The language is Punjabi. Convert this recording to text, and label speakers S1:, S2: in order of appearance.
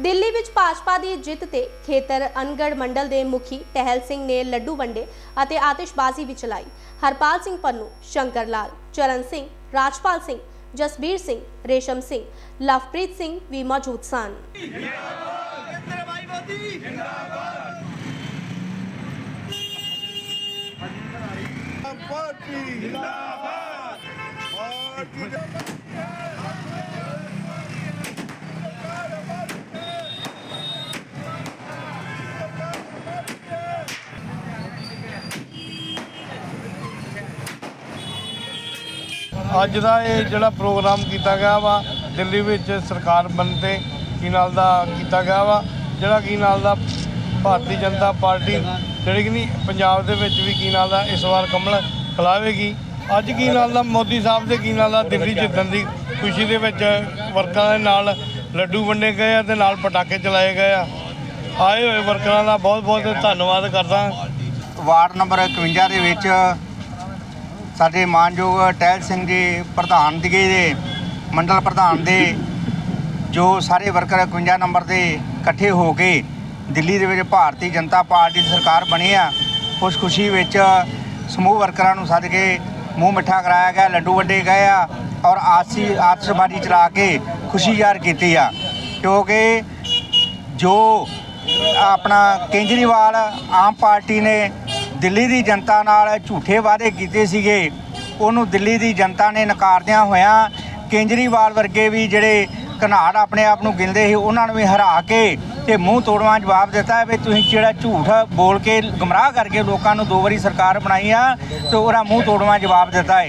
S1: ਦਿੱਲੀ ਵਿੱਚ ਭਾਜਪਾ ਦੀ ਜਿੱਤ ਤੇ ਖੇਤਰ ਅਨਗੜ ਮੰਡਲ ਦੇ ਮੁਖੀ ਟਹਿਲ ਸਿੰਘ ਨੇ ਲੱਡੂ ਵੰਡੇ ਅਤੇ ਆਤਿਸ਼ਬਾਜ਼ੀ ਵੀ ਚਲਾਈ। ਹਰਪਾਲ ਸਿੰਘ ਪੰਨੂ, ਸ਼ੰਕਰ ਲਾਲ, ਚਰਨ ਸਿੰਘ, ਰਾਜਪਾਲ ਸਿੰਘ, ਜਸਬੀਰ ਸਿੰਘ, ਰੇਸ਼ਮ ਸਿੰਘ, ਲਵਪ੍ਰੀਤ ਸਿੰਘ ਵੀ ਮੌਜੂਦ ਸਨ।
S2: ਪਾਰਟੀ ਜਿੰਦਾਬਾਦ ਪਾਰਟੀ। ਅੱਜ ਦਾ ਇਹ ਜਿਹੜਾ ਪ੍ਰੋਗਰਾਮ ਕੀਤਾ ਗਿਆ ਵਾ, ਦਿੱਲੀ ਵਿੱਚ ਸਰਕਾਰ ਬਣਨ ਤੇ ਕੀ ਨਾਲ ਦਾ ਕੀਤਾ ਗਿਆ ਵਾ, ਜਿਹੜਾ ਕੀ ਨਾਲ ਦਾ ਭਾਰਤੀ ਜਨਤਾ ਪਾਰਟੀ ਜਿਹੜੀ ਕਿ ਨਹੀਂ, ਪੰਜਾਬ ਦੇ ਵਿੱਚ ਵੀ ਕੀ ਨਾਲ ਦਾ ਇਸ ਵਾਰ ਕਮਲ ਖਿਲਾਵੇਗੀ। ਅੱਜ ਕੀ ਨਾਲ ਦਾ ਮੋਦੀ ਸਾਹਿਬ ਦੇ ਕੀ ਨਾਲ ਦਾ ਦਿੱਲੀ ਜਿੱਤਣ ਦੀ ਖੁਸ਼ੀ ਦੇ ਵਿੱਚ ਵਰਕਰਾਂ ਦੇ ਨਾਲ ਲੱਡੂ ਵੰਡੇ ਗਏ ਆ ਤੇ ਨਾਲ ਪਟਾਕੇ ਚਲਾਏ ਗਏ ਆ। ਆਏ ਹੋਏ ਵਰਕਰਾਂ ਦਾ ਬਹੁਤ ਬਹੁਤ ਧੰਨਵਾਦ ਕਰਦਾ।
S3: ਵਾਰਡ ਨੰਬਰ 51 ਦੇ ਵਿੱਚ ਸਾਡੇ ਮਾਨਯੋਗ ਟਹਿਲ ਸਿੰਘ ਜੀ, ਪ੍ਰਧਾਨ ਜੀ ਦੇ, ਮੰਡਲ ਪ੍ਰਧਾਨ ਦੇ, ਜੋ ਸਾਰੇ ਵਰਕਰ 51 ਨੰਬਰ ਦੇ ਇਕੱਠੇ ਹੋ ਕੇ ਦਿੱਲੀ ਦੇ ਵਿੱਚ ਭਾਰਤੀ ਜਨਤਾ ਪਾਰਟੀ ਦੀ ਸਰਕਾਰ ਬਣੀ ਆ, ਉਸ ਖੁਸ਼ੀ ਵਿੱਚ ਸਮੂਹ ਵਰਕਰਾਂ ਨੂੰ ਸੱਦ ਕੇ ਮੂੰਹ ਮਿੱਠਾ ਕਰਾਇਆ ਗਿਆ, ਲੱਡੂ ਵੰਡੇ ਗਏ ਆ ਔਰ ਆਸੀ ਆਤਿਸ਼ਬਾਜ਼ੀ ਚਲਾ ਕੇ ਖੁਸ਼ੀ ਜ਼ਾਹਰ ਕੀਤੀ ਆ। ਕਿਉਂਕਿ ਜੋ ਆਪਣਾ ਕੇਜਰੀਵਾਲ ਆਮ ਪਾਰਟੀ ਨੇ ਦਿੱਲੀ ਦੀ ਜਨਤਾ ਨਾਲ ਝੂਠੇ ਵਾਅਦੇ ਕੀਤੇ ਸੀਗੇ। ਉਹਨੂੰ ਦਿੱਲੀ ਦੀ ਜਨਤਾ ਨੇ ਨਕਾਰਦਿਆਂ ਹੋਇਆਂ ਕੇਜਰੀਵਾਲ ਵਰਗੇ ਵੀ ਜਿਹੜੇ ਘਨਾੜ ਆਪਣੇ ਆਪ ਨੂੰ ਗਿਣਦੇ ਸੀ, ਉਹਨਾਂ ਨੂੰ ਵੀ ਹਰਾ ਕੇ ਤੇ ਮੂੰਹ ਤੋੜਵਾਂ ਜਵਾਬ ਦਿੱਤਾ ਵੀ ਤੁਸੀਂ ਜਿਹੜਾ ਝੂਠ ਬੋਲ ਕੇ ਗਮਰਾਹ ਕਰਕੇ ਲੋਕਾਂ ਨੂੰ ਦੋ ਵਾਰੀ ਸਰਕਾਰ ਬਣਾਈ ਆ ਤੇ ਉਹਦਾ ਮੂੰਹ ਤੋੜਵਾਂ ਜਵਾਬ ਦਿੱਤਾ ਹੈ